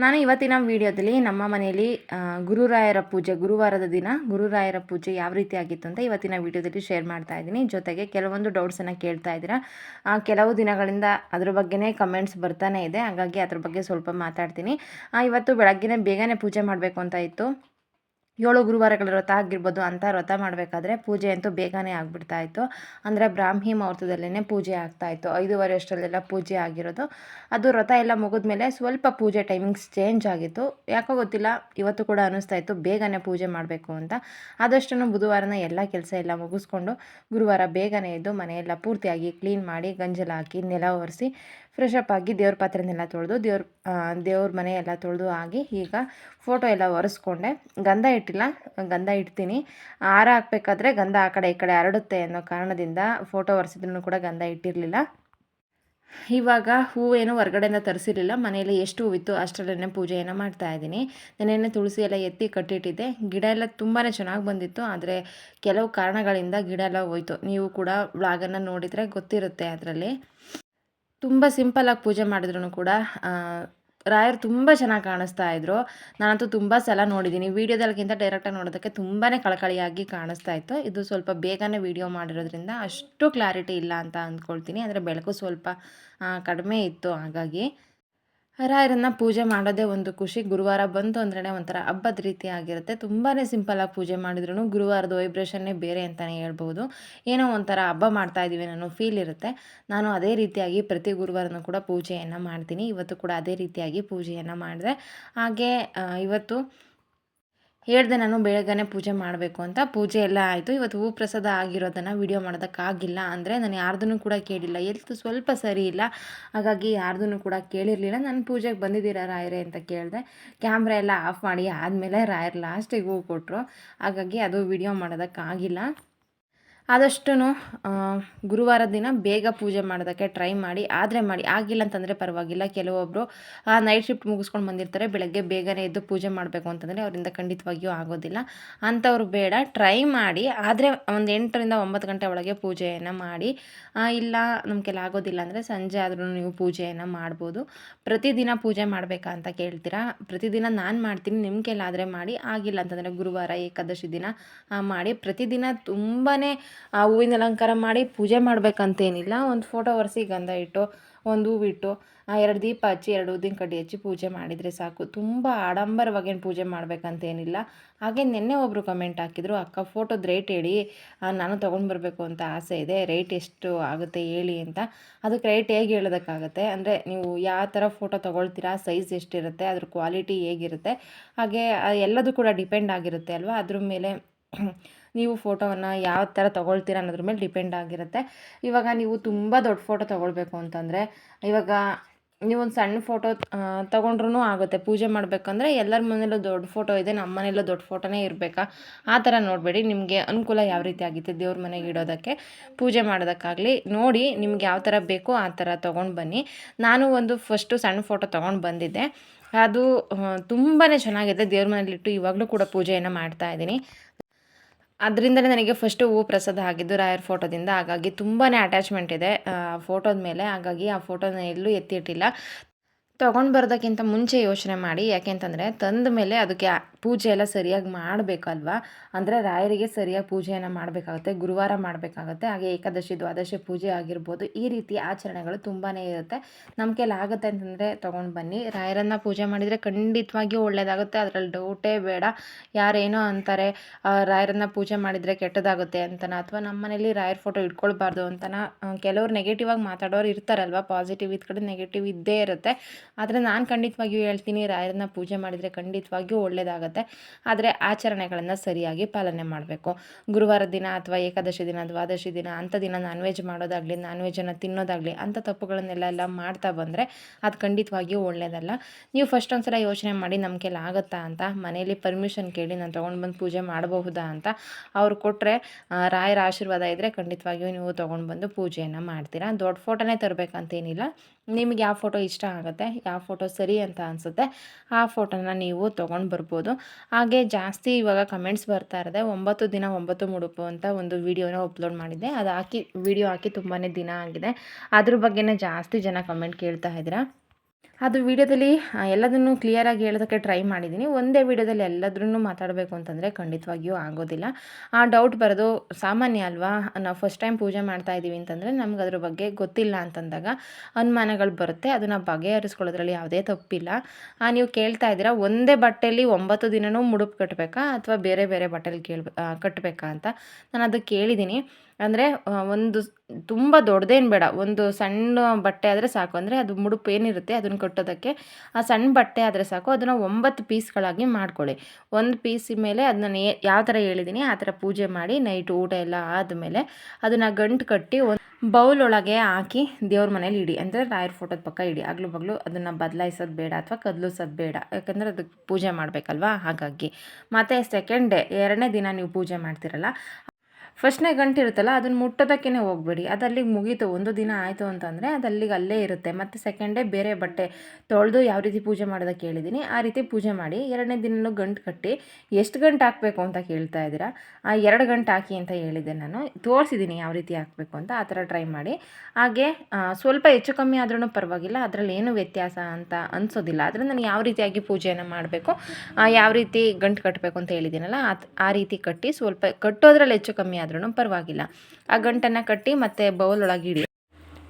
ನಾನು ಇವತ್ತಿನ ವಿಡಿಯೋದಲ್ಲಿ ನಮ್ಮ ಮನೆಯಲ್ಲಿ ಗುರುರಾಯರ ಪೂಜೆ, ಗುರುವಾರದ ದಿನ ಗುರುರಾಯರ ಪೂಜೆ ಯಾವ ರೀತಿ ಆಗಿತ್ತು ಅಂತ ಇವತ್ತಿನ ವಿಡಿಯೋದಲ್ಲಿ ಶೇರ್ ಮಾಡ್ತಾ ಇದ್ದೀನಿ. ಜೊತೆಗೆ ಕೆಲವೊಂದು ಡೌಟ್ಸನ್ನು ಕೇಳ್ತಾ ಇದ್ದೀರಾ. ಕೆಲವು ದಿನಗಳಿಂದ ಅದ್ರ ಬಗ್ಗೆನೇ ಕಮೆಂಟ್ಸ್ ಬರ್ತಾನೆ ಇದೆ. ಹಾಗಾಗಿ ಅದ್ರ ಬಗ್ಗೆ ಸ್ವಲ್ಪ ಮಾತಾಡ್ತೀನಿ. ಇವತ್ತು ಬೆಳಗ್ಗೆನೇ ಬೇಗನೆ ಪೂಜೆ ಮಾಡಬೇಕು ಅಂತ ಇತ್ತು. ಏಳು ಗುರುವಾರಗಳ ವ್ರತ ಆಗಿರ್ಬೋದು ಅಂತ ವ್ರತ ಮಾಡಬೇಕಾದ್ರೆ ಪೂಜೆ ಅಂತೂ ಬೇಗನೆ ಆಗಿಬಿಡ್ತಾ ಇತ್ತು ಅಂದರೆ ಬ್ರಾಹ್ಮಿ ಮುಹೂರ್ತದಲ್ಲೇ ಪೂಜೆ ಆಗ್ತಾ ಇತ್ತು ಐದೂವರೆ ಅಷ್ಟರಲ್ಲೆಲ್ಲ ಪೂಜೆ ಆಗಿರೋದು. ಅದು ವ್ರತ ಎಲ್ಲ ಮುಗಿದ್ಮೇಲೆ ಸ್ವಲ್ಪ ಪೂಜೆ ಟೈಮಿಂಗ್ಸ್ ಚೇಂಜ್ ಆಗಿತ್ತು. ಯಾಕೋ ಗೊತ್ತಿಲ್ಲ, ಇವತ್ತು ಕೂಡ ಅನ್ನಿಸ್ತಾ ಇತ್ತು ಬೇಗನೆ ಪೂಜೆ ಮಾಡಬೇಕು ಅಂತ. ಆದಷ್ಟು ಬುಧವಾರನ ಎಲ್ಲ ಕೆಲಸ ಎಲ್ಲ ಮುಗಿಸ್ಕೊಂಡು ಗುರುವಾರ ಬೇಗನೆ ಇದ್ದು ಮನೆಯೆಲ್ಲ ಪೂರ್ತಿಯಾಗಿ ಕ್ಲೀನ್ ಮಾಡಿ ಗಂಜಲ ಹಾಕಿ, ನೆಲ ಒರೆಸಿ ಫ್ರೆಶ್ ಅಪ್ ಆಗಿ ದೇವ್ರ ಪಾತ್ರೆನೆಲ್ಲ ತೊಳೆದು ದೇವ್ರ ದೇವ್ರ ಮನೆ ಎಲ್ಲ ತೊಳೆದು ಆಗಿ ಈಗ ಫೋಟೋ ಎಲ್ಲ ಒರೆಸ್ಕೊಂಡೆ. ಗಂಧ ಇಟ್ಟಿಲ್ಲ, ಗಂಧ ಇಡ್ತೀನಿ. ಹಾರ ಹಾಕ್ಬೇಕಾದ್ರೆ ಗಂಧ ಆ ಕಡೆ ಈ ಕಡೆ ಹರಡುತ್ತೆ ಅನ್ನೋ ಕಾರಣದಿಂದ ಫೋಟೋ ಒರೆಸಿದ್ರೂ ಕೂಡ ಗಂಧ ಇಟ್ಟಿರಲಿಲ್ಲ. ಇವಾಗ ಹೂವೇನು ಹೊರಗಡೆಯಿಂದ ತರಿಸಿರಲಿಲ್ಲ. ಮನೆಯಲ್ಲಿ ಎಷ್ಟು ಹೂವಿತ್ತು ಅಷ್ಟರಲ್ಲೇ ಪೂಜೆಯನ್ನು ಮಾಡ್ತಾ ಇದ್ದೀನಿ. ನೆನೆನೆ ತುಳಸಿ ಎಲ್ಲ ಎತ್ತಿ ಕಟ್ಟಿಟ್ಟಿದ್ದೆ. ಗಿಡ ಎಲ್ಲ ತುಂಬಾ ಚೆನ್ನಾಗಿ ಬಂದಿತ್ತು, ಆದರೆ ಕೆಲವು ಕಾರಣಗಳಿಂದ ಗಿಡ ಎಲ್ಲ ಹೋಯ್ತು. ನೀವು ಕೂಡ ವ್ಲಾಗನ್ನು ನೋಡಿದರೆ ಗೊತ್ತಿರುತ್ತೆ ಅದರಲ್ಲಿ. ತುಂಬ ಸಿಂಪಲಾಗಿ ಪೂಜೆ ಮಾಡಿದ್ರು ಕೂಡ ರಾಯರು ತುಂಬ ಚೆನ್ನಾಗಿ ಕಾಣಿಸ್ತಾ ಇದ್ರು. ನಾನಂತೂ ತುಂಬ ಸಲ ನೋಡಿದ್ದೀನಿ ವೀಡಿಯೋದಲ್ಲಿಗಿಂತ ಡೈರೆಕ್ಟಾಗಿ ನೋಡೋದಕ್ಕೆ ತುಂಬಾ ಕಳಕಳಿಯಾಗಿ ಕಾಣಿಸ್ತಾ ಇತ್ತು. ಇದು ಸ್ವಲ್ಪ ಬೇಗನೆ ವೀಡಿಯೋ ಮಾಡಿರೋದ್ರಿಂದ ಅಷ್ಟು ಕ್ಲಾರಿಟಿ ಇಲ್ಲ ಅಂತ ಅಂದ್ಕೊಳ್ತೀನಿ. ಅಂದರೆ ಬೆಳಕು ಸ್ವಲ್ಪ ಕಡಿಮೆ ಇತ್ತು ಹಾಗಾಗಿ. ರಾಯರನ್ನ ಪೂಜೆ ಮಾಡೋದೇ ಒಂದು ಖುಷಿ. ಗುರುವಾರ ಬಂತು ಅಂದ್ರೇ ಒಂಥರ ಹಬ್ಬದ ರೀತಿ ಆಗಿರುತ್ತೆ. ತುಂಬಾ ಆಗಿ ಪೂಜೆ ಮಾಡಿದ್ರು ಗುರುವಾರದ ವೈಬ್ರೇಷನ್ನೇ ಬೇರೆ ಅಂತಲೇ ಹೇಳ್ಬೋದು. ಏನೋ ಒಂಥರ ಹಬ್ಬ ಮಾಡ್ತಾ ಇದ್ದೀವಿ ಅನ್ನೋ ಫೀಲ್ ಇರುತ್ತೆ. ನಾನು ಅದೇ ರೀತಿಯಾಗಿ ಪ್ರತಿ ಗುರುವಾರನೂ ಕೂಡ ಪೂಜೆಯನ್ನು ಮಾಡ್ತೀನಿ. ಇವತ್ತು ಕೂಡ ಅದೇ ರೀತಿಯಾಗಿ ಪೂಜೆಯನ್ನು ಮಾಡಿದೆ. ಹಾಗೆ ಇವತ್ತು ಹೇಳ್ದೆ ನಾನು ಬೇಗನೆ ಪೂಜೆ ಮಾಡಬೇಕು ಅಂತ. ಪೂಜೆ ಎಲ್ಲ ಆಯಿತು. ಇವತ್ತು ಹೂ ಪ್ರಸಾದ ಆಗಿರೋದನ್ನು ವಿಡಿಯೋ ಮಾಡೋದಕ್ಕಾಗಿಲ್ಲ ಅಂದರೆ ನಾನು ಯಾರ್ದೂ ಕೂಡ ಕೇಳಿಲ್ಲ. ಎಲ್ತು ಸ್ವಲ್ಪ ಸರಿ ಇಲ್ಲ. ಹಾಗಾಗಿ ಯಾರ್ದೂ ಕೂಡ ಕೇಳಿರಲಿಲ್ಲ. ನಾನು ಪೂಜೆಗೆ ಬಂದಿದ್ದೀರ ರಾಯರೇ ಅಂತ ಕೇಳಿದೆ. ಕ್ಯಾಮ್ರಾ ಎಲ್ಲ ಆಫ್ ಮಾಡಿ ಆದಮೇಲೆ ರಾಯರ್ ಲಾಸ್ಟಿಗೆ ಹೂ ಕೊಟ್ಟರು ಹಾಗಾಗಿ ಅದು ವಿಡಿಯೋ ಮಾಡೋದಕ್ಕಾಗಿಲ್ಲ ಆದಷ್ಟು ಗುರುವಾರ ದಿನ ಬೇಗ ಪೂಜೆ ಮಾಡೋದಕ್ಕೆ ಟ್ರೈ ಮಾಡಿ, ಆದರೆ ಮಾಡಿ, ಆಗಿಲ್ಲ ಅಂತಂದರೆ ಪರವಾಗಿಲ್ಲ. ಕೆಲವೊಬ್ಬರು ಆ ನೈಟ್ ಶಿಫ್ಟ್ ಮುಗಿಸ್ಕೊಂಡು ಬಂದಿರ್ತಾರೆ, ಬೆಳಗ್ಗೆ ಬೇಗನೆ ಎದ್ದು ಪೂಜೆ ಮಾಡಬೇಕು ಅಂತಂದರೆ ಅವರಿಂದ ಖಂಡಿತವಾಗಿಯೂ ಆಗೋದಿಲ್ಲ. ಅಂಥವ್ರು ಬೇಡ ಟ್ರೈ ಮಾಡಿ, ಆದರೆ ಒಂದು ಎಂಟರಿಂದ ಒಂಬತ್ತು ಗಂಟೆ ಒಳಗೆ ಪೂಜೆಯನ್ನು ಮಾಡಿ ಇಲ್ಲ ನಮ್ಮ ಕೆಲ ಆಗೋದಿಲ್ಲ ಅಂದರೆ ಸಂಜೆ ಆದರೂ ನೀವು ಪೂಜೆಯನ್ನು ಮಾಡ್ಬೋದು. ಪ್ರತಿದಿನ ಪೂಜೆ ಮಾಡಬೇಕಾ ಅಂತ ಕೇಳ್ತೀರಾ? ಪ್ರತಿದಿನ ನಾನು ಮಾಡ್ತೀನಿ ನಿಮ್ಮ ಕೈಲಾದರೆ ಮಾಡಿ, ಆಗಿಲ್ಲ ಅಂತಂದರೆ ಗುರುವಾರ ಏಕಾದಶಿ ದಿನ ಮಾಡಿ, ಪ್ರತಿದಿನ ತುಂಬಾ ಹೂವಿನ ಅಲಂಕಾರ ಮಾಡಿ ಪೂಜೆ ಮಾಡಬೇಕಂತೇನಿಲ್ಲ. ಒಂದು ಫೋಟೋ ಒರೆಸಿ ಗಂಧ ಇಟ್ಟು ಒಂದು ಹೂವಿಟ್ಟು ಆ, ಎರಡು ದೀಪ ಹಚ್ಚಿ ಎರಡು ಉದ್ದಿನ ಕಡ್ಡಿ ಹಚ್ಚಿ ಪೂಜೆ ಮಾಡಿದರೆ ಸಾಕು. ತುಂಬ ಆಡಂಬರವಾಗೇನು ಪೂಜೆ ಮಾಡಬೇಕಂತೇನಿಲ್ಲ. ಹಾಗೆ ನಿನ್ನೆ ಒಬ್ಬರು ಕಮೆಂಟ್ ಹಾಕಿದರು ಅಕ್ಕ ಫೋಟೋದ ರೇಟ್ ಹೇಳಿ. ನಾನು ತೊಗೊಂಡು ಬರಬೇಕು ಅಂತ ಆಸೆ ಇದೆ. ರೇಟ್ ಎಷ್ಟು ಆಗುತ್ತೆ ಹೇಳಿ ಅಂತ. ಅದಕ್ಕೆ ರೇಟ್ ಹೇಗೆ ಹೇಳೋದಕ್ಕಾಗುತ್ತೆ? ಅಂದರೆ ನೀವು ಯಾವ ಥರ ಫೋಟೋ ತೊಗೊಳ್ತೀರಾ? ಸೈಜ್ ಎಷ್ಟಿರುತ್ತೆ? ಅದ್ರ ಕ್ವಾಲಿಟಿ ಹೇಗಿರುತ್ತೆ? ಹಾಗೆ ಆ, ಎಲ್ಲದೂ ಕೂಡ ಡಿಪೆಂಡ್ ಆಗಿರುತ್ತೆ ಅಲ್ವಾ? ಅದ್ರ ಮೇಲೆ ನೀವು ಫೋಟೋವನ್ನು ಯಾವ ಥರ ತೊಗೊಳ್ತೀರ ಅನ್ನೋದ್ರ ಮೇಲೆ ಡಿಪೆಂಡ್ ಆಗಿರುತ್ತೆ. ಇವಾಗ ನೀವು ತುಂಬ ದೊಡ್ಡ ಫೋಟೋ ತೊಗೊಳ್ಬೇಕು ಅಂತಂದರೆ, ಇವಾಗ ನೀವೊಂದು ಸಣ್ಣ ಫೋಟೋ ತೊಗೊಂಡ್ರೂ ಆಗುತ್ತೆ. ಪೂಜೆ ಮಾಡಬೇಕಂದ್ರೆ ಎಲ್ಲರ ಮನೇಲೂ ದೊಡ್ಡ ಫೋಟೋ ಇದೆ, ನಮ್ಮ ಮನೇಲೂ ದೊಡ್ಡ ಫೋಟೋನೇ ಇರಬೇಕಾ? ಆ ಥರ ನೋಡಬೇಡಿ. ನಿಮಗೆ ಅನುಕೂಲ ಯಾವ ರೀತಿ ಆಗುತ್ತೆ ದೇವ್ರ ಮನೆಗೆ ಇಡೋದಕ್ಕೆ? ಪೂಜೆ ಮಾಡೋದಕ್ಕಾಗಲಿ ನೋಡಿ ನಿಮ್ಗೆ ಯಾವ ಥರ ಬೇಕೋ ಆ ಥರ ತೊಗೊಂಡು ಬನ್ನಿ. ನಾನು ಒಂದು ಫಸ್ಟು ಸಣ್ಣ ಫೋಟೋ ತೊಗೊಂಡು ಬಂದಿದ್ದೆ. ಅದು ತುಂಬಾ ಚೆನ್ನಾಗಿದೆ. ದೇವ್ರ ಮನೇಲಿಟ್ಟು ಇವಾಗಲೂ ಕೂಡ ಪೂಜೆಯನ್ನು ಮಾಡ್ತಾ ಇದ್ದೀನಿ. ಅದರಿಂದಲೇ ನನಗೆ ಫಸ್ಟು ಹೂ ಪ್ರಸಾದ ಆಗಿದ್ದು ರಾಯರ್ ಫೋಟೋದಿಂದ ಹಾಗಾಗಿ ತುಂಬಾ ಅಟ್ಯಾಚ್ಮೆಂಟ್ ಇದೆ. ಆ ಫೋಟೋದ ಮೇಲೆ. ಹಾಗಾಗಿ ಆ ಫೋಟೋನ ಎಲ್ಲೂ ಎತ್ತಿಟ್ಟಿಲ್ಲ. ತೊಗೊಂಡು ಬರೋದಕ್ಕಿಂತ ಮುಂಚೆ ಯೋಚನೆ ಮಾಡಿ, ಯಾಕೆಂತಂದರೆ ತಂದ ಮೇಲೆ ಅದಕ್ಕೆ ಪೂಜೆ ಎಲ್ಲ ಸರಿಯಾಗಿ ಮಾಡಬೇಕಲ್ವಾ? ಅಂದರೆ ರಾಯರಿಗೆ ಸರಿಯಾಗಿ ಪೂಜೆಯನ್ನು ಮಾಡಬೇಕಾಗುತ್ತೆ, ಗುರುವಾರ ಮಾಡಬೇಕಾಗುತ್ತೆ, ಹಾಗೆ ಏಕಾದಶಿ, ದ್ವಾದಶಿ ಪೂಜೆ ಆಗಿರ್ಬೋದು, ಈ ರೀತಿ ಆಚರಣೆಗಳು ತುಂಬಾ ಇರುತ್ತೆ. ನಮ್ಮ ಆಗುತ್ತೆ ಅಂತಂದರೆ ತೊಗೊಂಡು ಬನ್ನಿ. ರಾಯರನ್ನು ಪೂಜೆ ಮಾಡಿದರೆ ಖಂಡಿತವಾಗಿಯೂ ಒಳ್ಳೆಯದಾಗುತ್ತೆ ಅದರಲ್ಲಿ ಡೌಟೇ ಬೇಡ. ಯಾರೇನೋ ಅಂತಾರೆ ರಾಯರನ್ನು ಪೂಜೆ ಮಾಡಿದರೆ ಕೆಟ್ಟದಾಗುತ್ತೆ ಅಂತನ, ಅಥವಾ ನಮ್ಮ ಮನೇಲಿ ರಾಯರ್ ಫೋಟೋ ಇಟ್ಕೊಳ್ಬಾರ್ದು ಅಂತನ ಕೆಲವರು ನೆಗೆಟಿವ್ ಆಗಿ ಮಾತಾಡೋರು ಇರ್ತಾರಲ್ವ? ಪಾಸಿಟಿವ್ ಇದ್ ಕಡೆ ನೆಗೆಟಿವ್ ಇದ್ದೇ ಇರುತ್ತೆ. ಆದರೆ ನಾನು ಖಂಡಿತವಾಗಿಯೂ ಹೇಳ್ತೀನಿ, ರಾಯರನ್ನ ಪೂಜೆ ಮಾಡಿದರೆ ಖಂಡಿತವಾಗಿಯೂ ಒಳ್ಳೆಯದಾಗುತ್ತೆ ಆದರೆ ಆಚರಣೆಗಳನ್ನು ಸರಿಯಾಗಿ ಪಾಲನೆ ಮಾಡಬೇಕು. ಗುರುವಾರ ದಿನ ಅಥವಾ ಏಕಾದಶಿ ದಿನ, ದ್ವಾದಶಿ ದಿನ ಅಂಥ ದಿನ ನಾನ್ ವೆಜ್ ಮಾಡೋದಾಗಲಿ ನಾನ್ ವೆಜ್ಜನ್ನು ತಿನ್ನೋದಾಗಲಿ ಅಂಥ ತಪ್ಪುಗಳನ್ನೆಲ್ಲ ಮಾಡ್ತಾ ಬಂದರೆ ಅದು ಖಂಡಿತವಾಗಿಯೂ ಒಳ್ಳೆಯದಲ್ಲ ನೀವು ಫಸ್ಟ್ ಒಂದ್ಸಲ ಯೋಚನೆ ಮಾಡಿ ನಮ್ಮ ಕೈಲಿ ಆಗುತ್ತಾ ಅಂತ, ಮನೆಯಲ್ಲಿ ಪರ್ಮಿಷನ್ ಕೇಳಿ ನಾನು ತೊಗೊಂಡು ಬಂದು ಪೂಜೆ ಮಾಡಬಹುದಾ ಅಂತ ಅವ್ರು ಕೊಟ್ಟರೆ ರಾಯರ ಆಶೀರ್ವಾದ ಇದ್ದರೆ ಖಂಡಿತವಾಗಿಯೂ ನೀವು ತೊಗೊಂಡು ಬಂದು ಪೂಜೆಯನ್ನು ಮಾಡ್ತೀರಾ. ದೊಡ್ಡ ಫೋಟೋನೇ ತರಬೇಕಂತೇನಿಲ್ಲ. ನಿಮಗೆ ಯಾವ ಫೋಟೋ ಇಷ್ಟ ಆಗುತ್ತೆ, ಯಾವ ಫೋಟೋ ಸರಿ ಅಂತ ಅನಿಸುತ್ತೆ, ಆ ಫೋಟೋನ ನೀವು ತೊಗೊಂಡು ಬರ್ಬೋದು. ಹಾಗೆ ಜಾಸ್ತಿ ಇವಾಗ ಕಮೆಂಟ್ಸ್ ಬರ್ತಾ ಇರೋದೆ ಒಂಬತ್ತು ದಿನ ಒಂಬತ್ತು ಮುಡುಪು ಅಂತ ಒಂದು ವೀಡಿಯೋನ ಅಪ್ಲೋಡ್ ಮಾಡಿದ್ದೆ. ಅದು ಹಾಕಿ ವಿಡಿಯೋ ಹಾಕಿ ತುಂಬಾ ದಿನ ಆಗಿದೆ. ಅದ್ರ ಬಗ್ಗೆನೇ ಜಾಸ್ತಿ ಜನ ಕಮೆಂಟ್ ಕೇಳ್ತಾ ಇದ್ದೀರಾ? ಅದು ವೀಡಿಯೋದಲ್ಲಿ ಎಲ್ಲದನ್ನು ಕ್ಲಿಯರಾಗಿ ಹೇಳೋದಕ್ಕೆ ಟ್ರೈ ಮಾಡಿದ್ದೀನಿ. ಒಂದೇ ವೀಡಿಯೋದಲ್ಲಿ ಎಲ್ಲದ್ರೂ ಮಾತಾಡಬೇಕು ಅಂತಂದರೆ ಖಂಡಿತವಾಗಿಯೂ ಆಗೋದಿಲ್ಲ. ಆ ಡೌಟ್ ಬರೋದು ಸಾಮಾನ್ಯ ಅಲ್ವಾ? ನಾವು ಫಸ್ಟ್ ಟೈಮ್ ಪೂಜೆ ಮಾಡ್ತಾ ಇದ್ದೀವಿ ಅಂತಂದರೆ ನಮ್ಗೆ ಅದ್ರ ಬಗ್ಗೆ ಗೊತ್ತಿಲ್ಲ ಅಂತಂದಾಗ ಅನುಮಾನಗಳು ಬರುತ್ತೆ. ಅದನ್ನು ಬಗೆಹರಿಸ್ಕೊಳ್ಳೋದ್ರಲ್ಲಿ ಯಾವುದೇ ತಪ್ಪಿಲ್ಲ. ನೀವು ಕೇಳ್ತಾ ಇದ್ದೀರಾ, ಒಂದೇ ಬಟ್ಟೆಯಲ್ಲಿ ಒಂಬತ್ತು ದಿನವೂ ಮುಡುಪು ಕಟ್ಟಬೇಕಾ ಅಥವಾ ಬೇರೆ ಬೇರೆ ಬಟ್ಟೆಲಿ ಕೇಳ ಕಟ್ಟಬೇಕಾ ಅಂತ ನಾನು ಅದು ಕೇಳಿದ್ದೀನಿ. ಅಂದರೆ ಒಂದು ತುಂಬ ದೊಡ್ಡದೇನು ಬೇಡ. ಒಂದು ಸಣ್ಣ ಬಟ್ಟೆ ಆದರೆ ಸಾಕು. ಅಂದರೆ ಅದು ಮುಡುಪು ಏನಿರುತ್ತೆ ಅದನ್ನು ಕಟ್ಟೋದಕ್ಕೆ, ಆ ಸಣ್ಣ ಬಟ್ಟೆ ಆದರೆ ಸಾಕು. ಅದನ್ನು ಒಂಬತ್ತು ಪೀಸ್ಗಳಾಗಿ ಮಾಡ್ಕೊಳ್ಳಿ. ಒಂದು ಪೀಸ್ ಮೇಲೆ ಅದನ್ನ ಯಾವ ಥರ ಹೇಳಿದ್ದೀನಿ ಆ ಥರ ಪೂಜೆ ಮಾಡಿ, ನೈಟ್ ಊಟ ಎಲ್ಲ ಆದಮೇಲೆ ಅದನ್ನು ಗಂಟು ಕಟ್ಟಿ ಒಂದು ಬೌಲ್ ಒಳಗೆ ಹಾಕಿ ದೇವ್ರ ಮನೇಲಿ ಇಡಿ. ಅಂದರೆ ರಾಯರ್ ಫೋಟೋದ ಪಕ್ಕ ಇಡಿ. ಆಗ್ಲೂ ಬಗ್ಲು ಅದನ್ನು ಬದಲಾಯಿಸೋದು ಬೇಡ ಅಥವಾ ಕದಲಿಸೋದು ಬೇಡ. ಯಾಕಂದರೆ ಅದಕ್ಕೆ ಪೂಜೆ ಮಾಡಬೇಕಲ್ವಾ? ಹಾಗಾಗಿ. ಮತ್ತು ಸೆಕೆಂಡ್ ಡೇ ಎರಡನೇ ದಿನ ನೀವು ಪೂಜೆ ಮಾಡ್ತಿರಲ್ಲ ಫಸ್ಟ್ನೇ ಗಂಟು ಇರುತ್ತಲ್ಲ, ಅದನ್ನು ಮುಟ್ಟೋದಕ್ಕೇ ಹೋಗಬೇಡಿ. ಅದು ಅಲ್ಲಿಗೆ ಮುಗೀತು, ಒಂದು ದಿನ ಆಯಿತು ಅಂತಂದರೆ ಅದಲ್ಲಿಗೆ ಅಲ್ಲೇ ಇರುತ್ತೆ. ಮತ್ತು ಸೆಕೆಂಡ್ ಡೇ ಬೇರೆ ಬಟ್ಟೆ ತೊಳೆದು ಯಾವ ರೀತಿ ಪೂಜೆ ಮಾಡೋದಕ್ಕೆ ಹೇಳಿದ್ದೀನಿ ಆ ರೀತಿ ಪೂಜೆ ಮಾಡಿ, ಎರಡನೇ ದಿನನೂ ಗಂಟು ಕಟ್ಟಿ, ಎಷ್ಟು ಗಂಟು ಹಾಕಬೇಕು ಅಂತ ಕೇಳ್ತಾ ಇದ್ದೀರಾ? ಆ ಎರಡು ಗಂಟು ಹಾಕಿ ಅಂತ ಹೇಳಿದ್ದೆ ನಾನು. ತೋರಿಸಿದ್ದೀನಿ ಯಾವ ರೀತಿ ಹಾಕಬೇಕು ಅಂತ, ಆ ಥರ ಟ್ರೈ ಮಾಡಿ. ಹಾಗೆ ಸ್ವಲ್ಪ ಹೆಚ್ಚು ಕಮ್ಮಿ ಆದ್ರೂ ಪರವಾಗಿಲ್ಲ, ಅದರಲ್ಲಿ ಏನು ವ್ಯತ್ಯಾಸ ಅಂತ ಅನಿಸೋದಿಲ್ಲ. ಆದರೆ ನಾನು ಯಾವ ರೀತಿಯಾಗಿ ಪೂಜೆಯನ್ನು ಮಾಡಬೇಕು ಯಾವ ರೀತಿ ಗಂಟು ಕಟ್ಟಬೇಕು ಅಂತ ಹೇಳಿದ್ದೀನಲ್ಲ ಆ ರೀತಿ ಕಟ್ಟಿ ಸ್ವಲ್ಪ, ಕಟ್ಟೋದ್ರಲ್ಲಿ ಹೆಚ್ಚು ಕಮ್ಮಿ ಆದ್ರೂ ಪರವಾಗಿಲ್ಲ. ಆ ಗಂಟನ್ನು ಕಟ್ಟಿ ಮತ್ತೆ ಬೌಲ್ ಒಳಗೆ ಇಡಿ.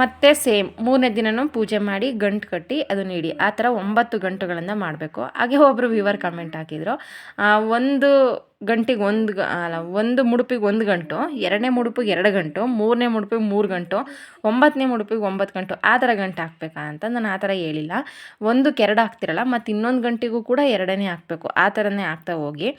ಮತ್ತೆ ಸೇಮ್ ಮೂರನೇ ದಿನವೂ ಪೂಜೆ ಮಾಡಿ ಗಂಟು ಕಟ್ಟಿ ಅದನ್ನ ಇಡಿ. ಆ ಥರ ಒಂಬತ್ತು ಗಂಟುಗಳನ್ನು ಮಾಡಬೇಕು. ಹಾಗೆ ಒಬ್ಬರು ವ್ಯೂವರ್ ಕಮೆಂಟ್ ಹಾಕಿದರು. ಒಂದು ಗಂಟೆಗೆ ಒಂದು ಅಲ್ಲ, ಒಂದು ಮುಡುಪಿಗೆ ಒಂದು ಗಂಟು, ಎರಡನೇ ಮುಡುಪಿಗೆ ಎರಡು ಗಂಟು, ಮೂರನೇ ಮುಡುಪಿಗೆ ಮೂರು ಗಂಟು ಒಂಬತ್ತನೇ ಮುಡುಪಿಗೆ ಒಂಬತ್ತು ಗಂಟು ಆ ಥರ ಗಂಟು ಹಾಕ್ಬೇಕಾ ಅಂತ ನಾನು ಆ ಥರ ಹೇಳಿಲ್ಲ. ಒಂದು ಕೆರಡು ಹಾಕ್ತಿರಲ್ಲ ಮತ್ತು ಇನ್ನೊಂದು ಗಂಟೆಗೂ ಕೂಡ ಎರಡನೇ ಹಾಕಬೇಕು. ಆ ಥರನೇ ಹಾಕ್ತಾ ಹೋಗಿ.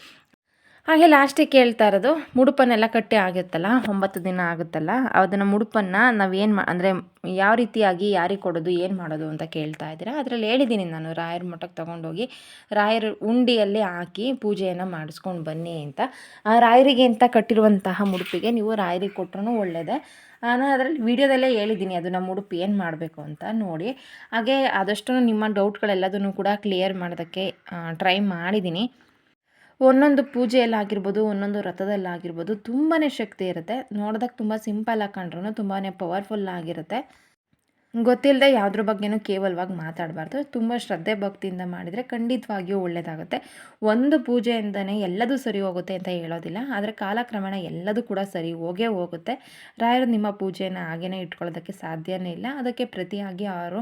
ಹಾಗೆ ಲಾಸ್ಟಿಗೆ ಕೇಳ್ತಾ ಇರೋದು, ಮುಡುಪನ್ನೆಲ್ಲ ಕಟ್ಟಿ ಆಗುತ್ತಲ್ಲ, ಒಂಬತ್ತು ದಿನ ಆಗುತ್ತಲ್ಲ, ಅದನ್ನು ಮುಡುಪನ್ನು ನಾವೇನು ಮಾ, ಅಂದರೆ ಯಾವ ರೀತಿಯಾಗಿ ಯಾರಿಗೆ ಕೊಡೋದು, ಏನು ಮಾಡೋದು ಅಂತ ಕೇಳ್ತಾ ಇದ್ದೀರಾ? ಅದರಲ್ಲಿ ಹೇಳಿದ್ದೀನಿ ನಾನು, ರಾಯರ ಮಠಕ್ಕೆ ತೊಗೊಂಡೋಗಿ, ರಾಯರ ಉಂಡಿಯಲ್ಲಿ ಹಾಕಿ ಪೂಜೆಯನ್ನು ಮಾಡಿಸ್ಕೊಂಡು ಬನ್ನಿ ಅಂತ. ಆ, ರಾಯರಿಗೆ ಅಂತ ಕಟ್ಟಿರುವಂತಹ ಮುಡುಪಿಗೆ ನೀವು ರಾಯರಿಗೆ ಕೊಟ್ರೂ ಒಳ್ಳೆಯದೇ ನಾನು ಅದರಲ್ಲಿ ವೀಡಿಯೋದಲ್ಲೇ ಹೇಳಿದ್ದೀನಿ ಅದು ನಮ್ಮ ಉಡುಪಿ ಏನು ಮಾಡಬೇಕು ಅಂತ ನೋಡಿ. ಹಾಗೆ ಆದಷ್ಟು ನಿಮ್ಮ ಡೌಟ್ಗಳೆಲ್ಲದನ್ನು ಕೂಡ ಕ್ಲಿಯರ್ ಮಾಡೋದಕ್ಕೆ ಟ್ರೈ ಮಾಡಿದ್ದೀನಿ ಒಂದೊಂದು ಪೂಜೆಯಲ್ಲಾಗಿರ್ಬೋದು, ಒಂದೊಂದು ರಥದಲ್ಲಾಗಿರ್ಬೋದು ತುಂಬಾ ಶಕ್ತಿ ಇರುತ್ತೆ. ನೋಡೋದಕ್ಕೆ ತುಂಬ ಸಿಂಪಲ್ ಕಂಡ್ರೂ ತುಂಬಾ ಪವರ್ಫುಲ್ ಆಗಿರುತ್ತೆ. ಗೊತ್ತಿಲ್ಲದೆ ಯಾವುದ್ರ ಬಗ್ಗೆನೂ ಕೇವಲವಾಗಿ ಮಾತಾಡಬಾರ್ದು. ತುಂಬ ಶ್ರದ್ಧೆ ಭಕ್ತಿಯಿಂದ ಮಾಡಿದರೆ ಖಂಡಿತವಾಗಿಯೂ ಒಳ್ಳೆಯದಾಗುತ್ತೆ ಒಂದು ಪೂಜೆಯಿಂದನೇ ಎಲ್ಲದೂ ಸರಿ ಹೋಗುತ್ತೆ ಅಂತ ಹೇಳೋದಿಲ್ಲ. ಆದರೆ ಕಾಲಕ್ರಮೇಣ ಎಲ್ಲದೂ ಕೂಡ ಸರಿ ಹೋಗೇ ಹೋಗುತ್ತೆ. ರಾಯರು ನಿಮ್ಮ ಪೂಜೆಯನ್ನು ಹಾಗೇನೇ ಇಟ್ಕೊಳ್ಳೋದಕ್ಕೆ ಸಾಧ್ಯನೇ ಇಲ್ಲ. ಅದಕ್ಕೆ ಪ್ರತಿಯಾಗಿ ಅವರು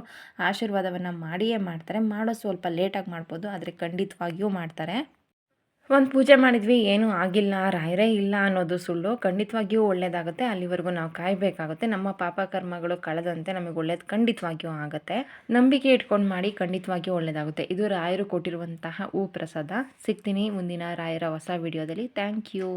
ಆಶೀರ್ವಾದವನ್ನು ಮಾಡಿಯೇ ಮಾಡ್ತಾರೆ. ಮಾಡೋ ಸ್ವಲ್ಪ ಲೇಟಾಗಿ ಮಾಡ್ಬೋದು, ಆದರೆ ಖಂಡಿತವಾಗಿಯೂ ಮಾಡ್ತಾರೆ. ಒಂದು ಪೂಜೆ ಮಾಡಿದ್ವಿ, ಏನೂ ಆಗಿಲ್ಲ, ರಾಯರೇ ಇಲ್ಲ ಅನ್ನೋದು ಸುಳ್ಳು. ಖಂಡಿತವಾಗಿಯೂ ಒಳ್ಳೆಯದಾಗುತ್ತೆ ಅಲ್ಲಿವರೆಗೂ ನಾವು ಕಾಯಬೇಕಾಗುತ್ತೆ. ನಮ್ಮ ಪಾಪ ಕರ್ಮಗಳು ಕಳೆದಂತೆ ನಮಗೆ ಒಳ್ಳೇದು ಖಂಡಿತವಾಗಿಯೂ ಆಗುತ್ತೆ. ನಂಬಿಕೆ ಇಟ್ಕೊಂಡು ಮಾಡಿ ಖಂಡಿತವಾಗಿಯೂ ಒಳ್ಳೆಯದಾಗುತ್ತೆ ಇದು ರಾಯರು ಕೊಟ್ಟಿರುವಂತಹ ಹೂ ಪ್ರಸಾದ ಸಿಗ್ತೀನಿ ಮುಂದಿನ ರಾಯರ ಹೊಸ ವಿಡಿಯೋದಲ್ಲಿ. Thank you.